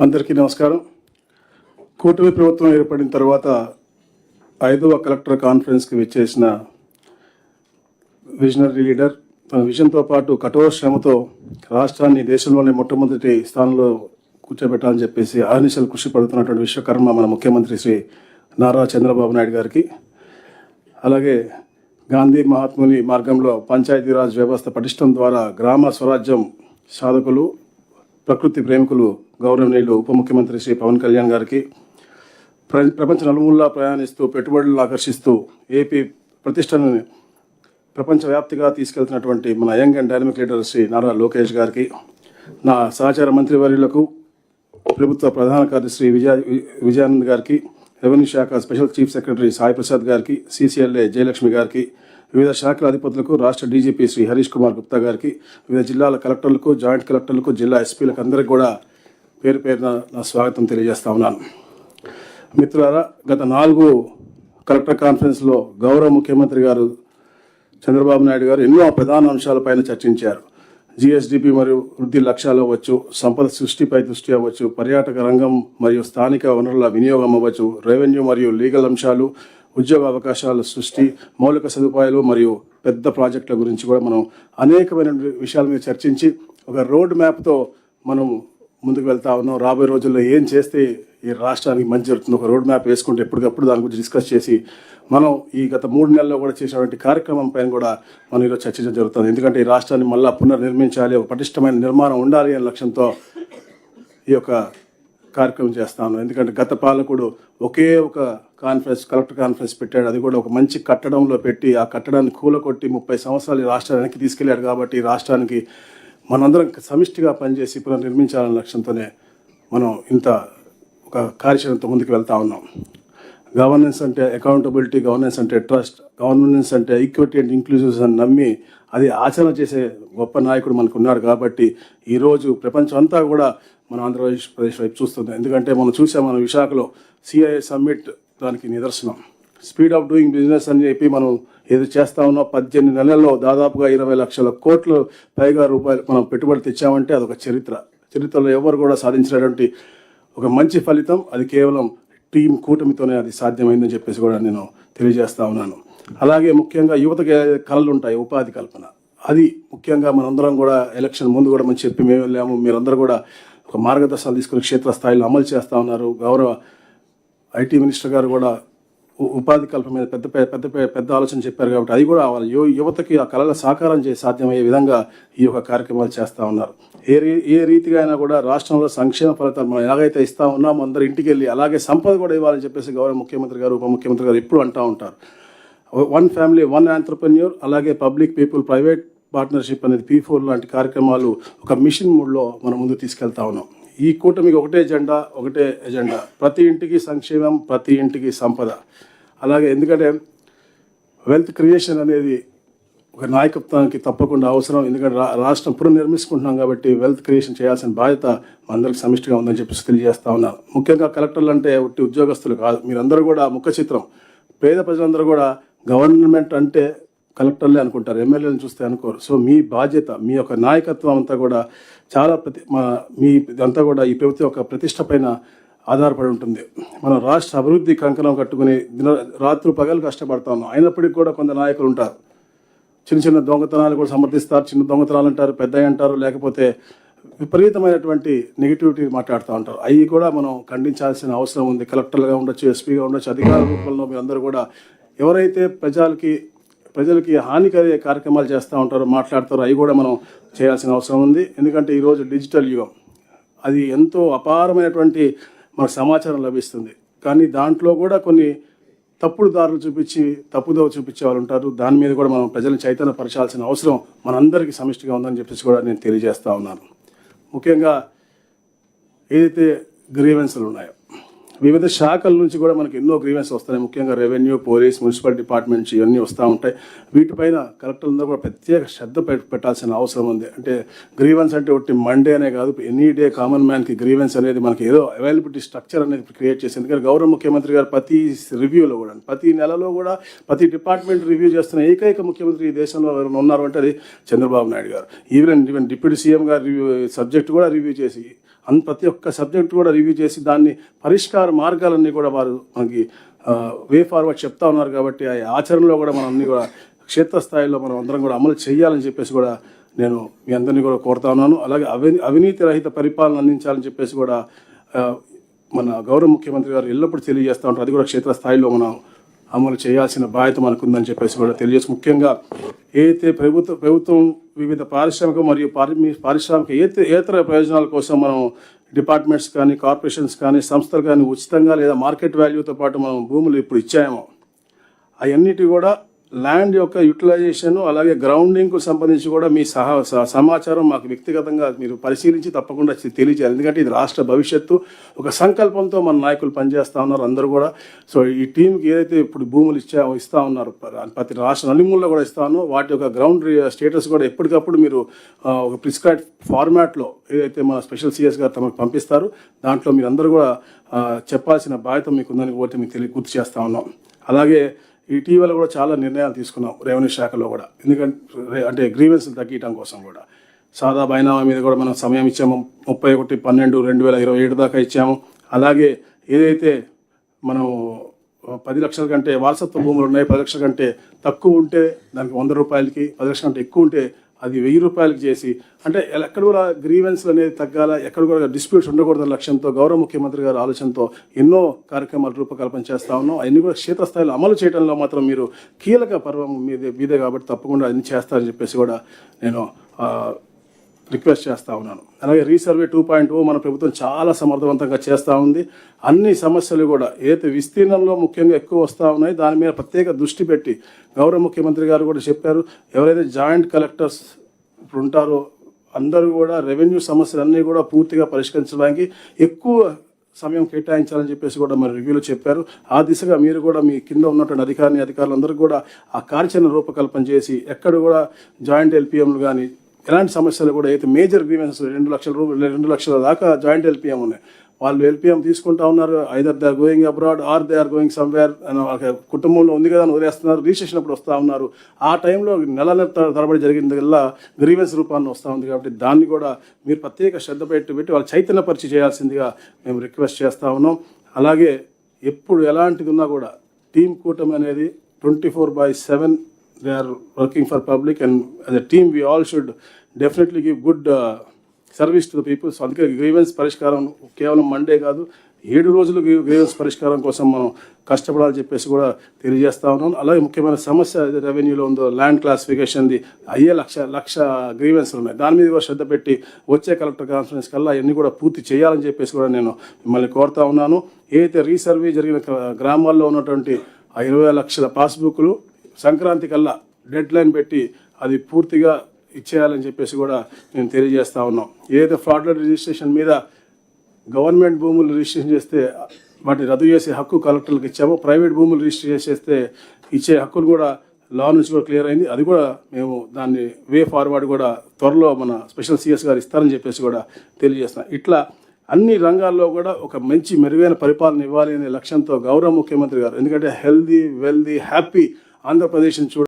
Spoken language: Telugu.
అందరికీ నమస్కారం. కూటమి ప్రభుత్వం ఏర్పడిన తర్వాత ఐదవ కలెక్టర్ కాన్ఫరెన్స్కి విచ్చేసిన విజనరీ లీడర్ తన విజన్తో పాటు కఠోర శ్రమతో రాష్ట్రాన్ని దేశంలోనే మొట్టమొదటి స్థానంలో కూర్చోబెట్టాలని చెప్పేసి ఆర్నిశలు కృషి పడుతున్నటువంటి విశ్వకర్మ మన ముఖ్యమంత్రి శ్రీ నారా చంద్రబాబు నాయుడు గారికి. అలాగే గాంధీ మహాత్ముని మార్గంలో పంచాయతీరాజ్ వ్యవస్థ పటిష్టం ద్వారా గ్రామ స్వరాజ్యం సాధకులు ప్రకృతి ప్రేమికులు గౌరవనీయులు ఉప ముఖ్యమంత్రి శ్రీ పవన్ కళ్యాణ్ గారికి ప్ర- ప్రపంచ నలుమూలా ప్రయాణిస్తూ పెట్టుబడులను ఆకర్షిస్తూ ఏపీ ప్రతిష్టను ప్రపంచవ్యాప్తిగా తీసుకెళ్తున్నటువంటి మన young and dynamic leader Shri Nara Lokesh గారికి నా సహచార మంత్రివర్యులకు ప్రభుత్వ ప్రధాన కార్యదర్శి శ్రీ విజయ విజయానంద్ గారికి రెవెన్యూ శాఖ special chief secretary Sai Prasad గారికి సిసిఎల్ఏ జయలక్ష్మి గారికి వివిధ శాఖల అధిపతులకు రాష్ట్ర డీజీపీ శ్రీ హరీష్ కుమార్ గుప్తా గారికి వివిధ జిల్లాల కలెక్టర్లకు జాయింట్ కలెక్టర్లకు జిల్లా ఎస్పీలకు అందరికీ కూడా పేరు పేరున నా స్వాగతం తెలియజేస్తా ఉన్నాను. మిత్రులారా గత నాలుగు కలెక్టర్ కాన్ఫరెన్స్లో గౌరవ ముఖ్యమంత్రి గారు చంద్రబాబు నాయుడు గారు ఎన్నో ప్రధాన అంశాలపైన చర్చించారు. జిఎస్డిపి మరియు వృద్ధి లక్ష్యాలు అవ్వచ్చు సంపద సృష్టిపై దృష్టి అవ్వచ్చు పర్యాటక రంగం మరియు స్థానిక వనరుల వినియోగం అవ్వచ్చు రెవెన్యూ మరియు లీగల్ అంశాలు ఉద్యోగ అవకాశాల సృష్టి మౌలిక సదుపాయాలు మరియు పెద్ద ప్రాజెక్టుల గురించి కూడా మనం అనేకమైన విషయాల మీద చర్చించి ఒక రోడ్ మ్యాప్తో మనం ముందుకు వెళ్తా ఉన్నాం. రాబోయే రోజుల్లో ఏం చేస్తే ఈ రాష్ట్రానికి మంచి జరుగుతుంది ఒక రోడ్ మ్యాప్ వేసుకుంటే ఎప్పటికప్పుడు దాని గురించి డిస్కస్ చేసి మనం ఈ గత మూడు నెలల్లో కూడా చేసినటువంటి కార్యక్రమం పైన కూడా మనం ఈరోజు చర్చించడం జరుగుతుంది. ఎందుకంటే ఈ రాష్ట్రాన్ని మళ్ళా పునర్నిర్మించాలి ఒక పటిష్టమైన నిర్మాణం ఉండాలి అనే లక్ష్యంతో ఈ యొక్క కార్యక్రమం చేస్తాను ఎందుకంటే గత పాలకుడు ఒకే ఒక కాన్ఫరెన్స్ కలెక్టర్ కాన్ఫరెన్స్ పెట్టాడు. అది కూడా ఒక మంచి కట్టడంలో పెట్టి ఆ కట్టడాన్ని కూలకొట్టి ముప్పై సంవత్సరాలు ఈ రాష్ట్రానికి తీసుకెళ్ళాడు కాబట్టి ఈ రాష్ట్రానికి మనందరం సమిష్టిగా పనిచేసి పునర్నిర్మించాలనే లక్ష్యంతోనే మనం ఇంత ఒక కార్యాచరణతో ముందుకు వెళ్తా ఉన్నాం. గవర్నెన్స్ అంటే అకౌంటబిలిటీ గవర్నెన్స్ అంటే ట్రస్ట్ గవర్నెన్స్ అంటే ఈక్విటీ అండ్ ఇంక్లూజివ్స్ అని నమ్మి అది ఆచరణ చేసే గొప్ప నాయకుడు మనకు ఉన్నాడు కాబట్టి ఈరోజు ప్రపంచం అంతా కూడా మన ఆంధ్రప్రదేశ్ వైపు చూస్తుంది. ఎందుకంటే మనం చూసాం మన విశాఖలో సిఐఏ సమ్మిట్ దానికి నిదర్శనం. స్పీడ్ ఆఫ్ డూయింగ్ బిజినెస్ అని చెప్పి మనం ఏది చేస్తా ఉన్నాం పద్దెనిమిది నెలల్లో దాదాపుగా ఇరవై లక్షల కోట్లు పైగా రూపాయలు మనం పెట్టుబడి తెచ్చామంటే అదొక చరిత్ర. చరిత్రలో ఎవరు కూడా సాధించినటువంటి ఒక మంచి ఫలితం అది కేవలం టీం కూటమితోనే అది సాధ్యమైందని చెప్పేసి కూడా నేను తెలియజేస్తా ఉన్నాను. అలాగే ముఖ్యంగా యువతకి కళలు ఉంటాయి ఉపాధి కల్పన. అది ముఖ్యంగా మనందరం కూడా ఎలక్షన్ ముందు కూడా మనం చెప్పి మేము వెళ్ళాము. మీరందరూ కూడా ఒక మార్గదర్శనాలు తీసుకుని క్షేత్రస్థాయిలో అమలు చేస్తూ ఉన్నారు. గౌరవ ఐటీ మినిస్టర్ గారు కూడా ఉపాధి కల్పన మీద పెద్ద పెద్ద పెద్ద ఆలోచన చెప్పారు కాబట్టి అది కూడా వాళ్ళ యువతకి ఆ కళల సాకారం చేసి సాధ్యమయ్యే విధంగా ఈ యొక్క కార్యక్రమాలు చేస్తూ ఉన్నారు. ఏ రీ ఏ రీతిగా అయినా కూడా రాష్ట్రంలో సంక్షేమ ఫలితాలు మనం ఎలాగైతే ఇస్తా ఉన్నామో అందరు ఇంటికి వెళ్ళి అలాగే సంపద కూడా ఇవ్వాలని చెప్పేసి గౌరవ ముఖ్యమంత్రి గారు ఉప ముఖ్యమంత్రి గారు ఎప్పుడు అంటూ ఉంటారు. వన్ ఫ్యామిలీ వన్ ఆంటర్ప్రెన్యూర్ అలాగే పబ్లిక్ పీపుల్ ప్రైవేట్ పార్ట్నర్షిప్ అనేది పీ ఫోర్ లాంటి కార్యక్రమాలు ఒక మిషన్ మూడ్లో మనం ముందు తీసుకెళ్తా ఉన్నాం. ఈ కూటమికి ఒకటే ఎజెండా ఒకటే ఎజెండా. ప్రతి ఇంటికి సంక్షేమం ప్రతి ఇంటికి సంపద. అలాగే ఎందుకంటే వెల్త్ క్రియేషన్ అనేది ఒక నాయకత్వానికి తప్పకుండా అవసరం. ఎందుకంటే రా రాష్ట్రం పునర్నిర్మించుకుంటున్నాం కాబట్టి వెల్త్ క్రియేషన్ చేయాల్సిన బాధ్యత మనందరికి సమిష్టిగా ఉందని చెప్పేసి తెలియజేస్తా ఉన్నాను ముఖ్యంగా కలెక్టర్లు అంటే ఒట్టి ఉద్యోగస్తులు కాదు. మీరందరూ కూడా ముఖ చిత్రం. పేద ప్రజలందరూ కూడా గవర్నమెంట్ అంటే కలెక్టర్లే అనుకుంటారు ఎమ్మెల్యేలను చూస్తే అనుకోరు. సో మీ బాధ్యత మీ యొక్క నాయకత్వం అంతా కూడా చాలా ప్రతి మా మీ ఇదంతా కూడా ఈ ప్రభుత్వం యొక్క ప్రతిష్ట పైన ఆధారపడి ఉంటుంది. మనం రాష్ట్ర అభివృద్ధి కంకణం కట్టుకుని దిన రాత్రులు పగలు కష్టపడతా ఉన్నాం. అయినప్పటికీ కూడా కొంత నాయకులు ఉంటారు. చిన్న చిన్న దొంగతనాలు కూడా సమర్థిస్తారు. చిన్న దొంగతనాలు అంటారు పెద్ద అంటారు. లేకపోతే విపరీతమైనటువంటి నెగిటివిటీ మాట్లాడుతూ ఉంటారు. అవి కూడా మనం ఖండించాల్సిన అవసరం ఉంది. కలెక్టర్గా ఉండొచ్చు ఎస్పీగా ఉండొచ్చు అధికార రూపంలో మీ అందరూ కూడా ఎవరైతే ప్రజలకి ప్రజలకి హాని కలిగే కార్యక్రమాలు చేస్తూ ఉంటారు మాట్లాడతారు అవి కూడా మనం చేయాల్సిన అవసరం ఉంది. ఎందుకంటే ఈరోజు డిజిటల్ యుగం. అది ఎంతో అపారమైనటువంటి మనకు సమాచారం లభిస్తుంది. కానీ దాంట్లో కూడా కొన్ని తప్పుడు దారులు చూపించి తప్పుదోవ చూపించే వాళ్ళు ఉంటారు. దాని మీద కూడా మనం ప్రజలను చైతన్యపరచాల్సిన అవసరం మనందరికీ సమిష్టిగా ఉందని చెప్పేసి కూడా నేను తెలియజేస్తూ ఉన్నాను. ముఖ్యంగా ఏదైతే గ్రీవెన్స్లు ఉన్నాయో వివిధ శాఖల నుంచి కూడా మనకి ఎన్నో గ్రీవెన్స్ వస్తున్నాయి. ముఖ్యంగా రెవెన్యూ పోలీస్ మున్సిపల్ డిపార్ట్మెంట్స్ ఇవన్నీ వస్తూ ఉంటాయి. వీటిపైన కలెక్టర్లందరూ కూడా ప్రత్యేక శ్రద్ధ పెట్టాల్సిన అవసరం ఉంది. అంటే గ్రీవెన్స్ అంటే ఒకటి మండే అనే కాదు ఎనీ డే కామన్ మ్యాన్కి గ్రీవెన్స్ అనేది మనకి ఏదో అవైలబిలిటీ స్ట్రక్చర్ అనేది క్రియేట్ చేసింది. ఎందుకంటే గౌరవ ముఖ్యమంత్రి గారు ప్రతి రివ్యూలో కూడా ప్రతి నెలలో కూడా ప్రతి డిపార్ట్మెంట్ రివ్యూ చేస్తున్న ఏకైక ముఖ్యమంత్రి ఈ దేశంలో ఎవరైనా ఉన్నారు అంటే అది చంద్రబాబు నాయుడు గారు. ఈవెన్ ఈవెన్ డిప్యూటీ సీఎం గారు రివ్యూ సబ్జెక్ట్ కూడా రివ్యూ చేసి అన్ ప్రతి ఒక్క సబ్జెక్ట్ కూడా రివ్యూ చేసి దాన్ని పరిష్కార మార్గాలన్నీ కూడా వారు మనకి వే ఫార్వర్డ్ చెప్తా ఉన్నారు కాబట్టి ఆ ఆచరణలో కూడా మనం అన్ని కూడా క్షేత్రస్థాయిలో మనం అందరం కూడా అమలు చేయాలని చెప్పేసి కూడా నేను మీ అందరినీ కూడా కోరుతా ఉన్నాను. అలాగే అవినీ అవినీతి రహిత పరిపాలన అందించాలని చెప్పేసి కూడా మన గౌరవ ముఖ్యమంత్రి గారు ఎల్లప్పుడూ తెలియజేస్తూ ఉంటారు. అది కూడా క్షేత్రస్థాయిలో మనం అమలు చేయాల్సిన బాధ్యత మనకుందని చెప్పేసి కూడా తెలియజేసి ముఖ్యంగా ఏదైతే ప్రభుత్వ ప్రభుత్వం వివిధ పారిశ్రామిక మరియు పారి- పారిశ్రామిక ఏతర ప్రయోజనాల కోసం మనం డిపార్ట్మెంట్స్ కానీ కార్పొరేషన్స్ కానీ సంస్థలు కానీ ఉచితంగా లేదా మార్కెట్ వాల్యూతో పాటు మనం భూములు ఇప్పుడు ఇచ్చాము అవన్నిటి కూడా ల్యాండ్ యొక్క యూటిలైజేషన్ అలాగే గ్రౌండింగ్కు సంబంధించి కూడా మీ సహా స- సమాచారం మాకు వ్యక్తిగతంగా మీరు పరిశీలించి తప్పకుండా తెలియజేయాలి. ఎందుకంటే ఇది రాష్ట్ర భవిష్యత్తు. ఒక సంకల్పంతో మన నాయకులు పనిచేస్తూ ఉన్నారు అందరూ కూడా. సో ఈ టీంకి ఏదైతే ఇప్పుడు భూములు ఇచ్చా ఇస్తూ ఉన్నారు ప్రతి రాష్ట్ర నలుమూలలో కూడా ఇస్తానో వాటి యొక్క గ్రౌండ్ స్టేటస్ కూడా ఎప్పటికప్పుడు మీరు ఒక ప్రిస్క్రైబ్ ఫార్మాట్లో ఏదైతే మన స్పెషల్ సిఎస్ గారు తమకు పంపిస్తారు దాంట్లో మీరు అందరూ కూడా చెప్పాల్సిన బాధ్యత మీకు ఉందని కూడా మీకు తెలియ గుర్తు చేస్తా ఉన్నాం. అలాగే ఇటీవల కూడా చాలా నిర్ణయాలు తీసుకున్నాం రెవెన్యూ శాఖలో కూడా. ఎందుకంటే అంటే గ్రీవెన్స్లు తగ్గించడం కోసం కూడా. సాదా బైనామా మీద కూడా మనం సమయం ఇచ్చాము. ముప్పై ఒకటి పన్నెండు రెండు వేల ఇరవై ఏడు దాకా ఇచ్చాము. అలాగే ఏదైతే మనం పది లక్షల కంటే వారసత్వ భూములు ఉన్నాయి పది లక్షల కంటే తక్కువ ఉంటే దానికి వంద రూపాయలకి పది లక్షల కంటే ఎక్కువ ఉంటే అది వెయ్యి రూపాయలకు చేసి అంటే ఎక్కడ కూడా గ్రీవెన్స్లు అనేది తగ్గాల? ఎక్కడ కూడా డిస్ప్యూట్స్ ఉండకూడదన్న లక్ష్యంతో గౌరవ ముఖ్యమంత్రి గారి ఆలోచనతో ఎన్నో కార్యక్రమాలు రూపకల్పన చేస్తా ఉన్నాం. అవన్నీ కూడా క్షేత్రస్థాయిలో అమలు చేయడంలో మాత్రం మీరు కీలక పర్వం మీదే మీదే కాబట్టి తప్పకుండా అన్ని చేస్తారని చెప్పేసి కూడా నేను రిక్వెస్ట్ చేస్తూ ఉన్నాను. అలాగే రీసర్వే టూ పాయింట్ ఓ మన ప్రభుత్వం చాలా సమర్థవంతంగా చేస్తూ ఉంది. అన్ని సమస్యలు కూడా ఏదైతే విస్తీర్ణంలో ముఖ్యంగా ఎక్కువ వస్తూ ఉన్నాయి దాని మీద ప్రత్యేక దృష్టి పెట్టి గౌరవ ముఖ్యమంత్రి గారు కూడా చెప్పారు. ఎవరైతే జాయింట్ కలెక్టర్స్ ఇప్పుడు ఉంటారో అందరూ కూడా రెవెన్యూ సమస్యలన్నీ కూడా పూర్తిగా పరిష్కరించడానికి ఎక్కువ సమయం కేటాయించాలని చెప్పేసి కూడా మరి రివ్యూలో చెప్పారు. ఆ దిశగా మీరు కూడా మీ కింద ఉన్నటువంటి అధికారిని అధికారులందరూ కూడా ఆ కార్యాచరణ రూపకల్పన చేసి ఎక్కడ కూడా జాయింట్ ఎల్పిఎంలు కానీ ఎలాంటి సమస్యలు కూడా అయితే మేజర్ గ్రీవెన్సెస్ రెండు లక్షల రూపాయలు రెండు లక్షల దాకా జాయింట్ ఎల్పిఎం ఉన్నాయి. వాళ్ళు ఎల్పిఎం తీసుకుంటా ఉన్నారు. Either they are going abroad or they are going somewhere కుటుంబంలో ఉంది కదా అని వదిలేస్తున్నారు. రిజిస్ట్రేషన్ అప్పుడు వస్తూ ఉన్నారు. ఆ టైంలో నెల నెల తరబడి జరిగిందల్లా గ్రీవెన్స్ రూపాన్ని వస్తూ ఉంది కాబట్టి దాన్ని కూడా మీరు ప్రత్యేక శ్రద్ధ పెట్టి పెట్టి వాళ్ళు చైతన్యపరిచి చేయాల్సిందిగా మేము రిక్వెస్ట్ చేస్తూ ఉన్నాం. అలాగే ఎప్పుడు ఎలాంటిది ఉన్నా కూడా టీం కూటమి అనేది twenty four by seven they are working working for public and a team we all all should definitely good good service to the people so అందుకే గ్రీవెన్స్ పరిష్కారం కేవలం మండే కాదు ఏడు రోజులు గ్రీవెన్స్ పరిష్కారం కోసం మనం కష్టపడాలని చెప్పేసి కూడా తెలియజేస్తా ఉన్నాను అలాగే ముఖ్యమైన సమస్య ఏదైతే రెవెన్యూలో ఉందో ల్యాండ్ క్లాసిఫికేషన్ది అయ్యే లక్ష లక్ష గ్రీవెన్స్లు ఉన్నాయి. దాని మీద కూడా శ్రద్ధ పెట్టి వచ్చే కలెక్టర్ కాన్ఫరెన్స్ కల్లా అవన్నీ కూడా పూర్తి చేయాలని చెప్పేసి కూడా నేను మిమ్మల్ని కోరుతా ఉన్నాను. ఏదైతే రీసర్వే జరిగిన గ్రామాల్లో ఉన్నటువంటి ఆ ఇరవై లక్షల పాస్బుక్లు సంక్రాంతి కల్లా డెడ్ లైన్ పెట్టి అది పూర్తిగా ఇచ్చేయాలని చెప్పేసి కూడా నేను తెలియజేస్తా ఉన్నాం. ఏదైతే ఫ్రాడ్ల రిజిస్ట్రేషన్ మీద గవర్నమెంట్ భూములు రిజిస్ట్రేషన్ చేస్తే వాటిని రద్దు చేసే హక్కు కలెక్టర్లకు ఇచ్చాము ప్రైవేట్ భూములు రిజిస్టర్ చేస్తే ఇచ్చే హక్కులు కూడా లా నుంచి కూడా క్లియర్ అయింది. అది కూడా మేము దాన్ని వే ఫార్వర్డ్ కూడా త్వరలో మన స్పెషల్ సిఎస్ గారు ఇస్తారని చెప్పేసి కూడా తెలియజేస్తున్నాం. ఇట్లా అన్ని రంగాల్లో కూడా ఒక మంచి మెరుగైన పరిపాలన ఇవ్వాలి అనే లక్ష్యంతో గౌరవ ముఖ్యమంత్రి గారు ఎందుకంటే హెల్దీ వెల్దీ హ్యాపీ ఆంధ్రప్రదేశ్ని చూడ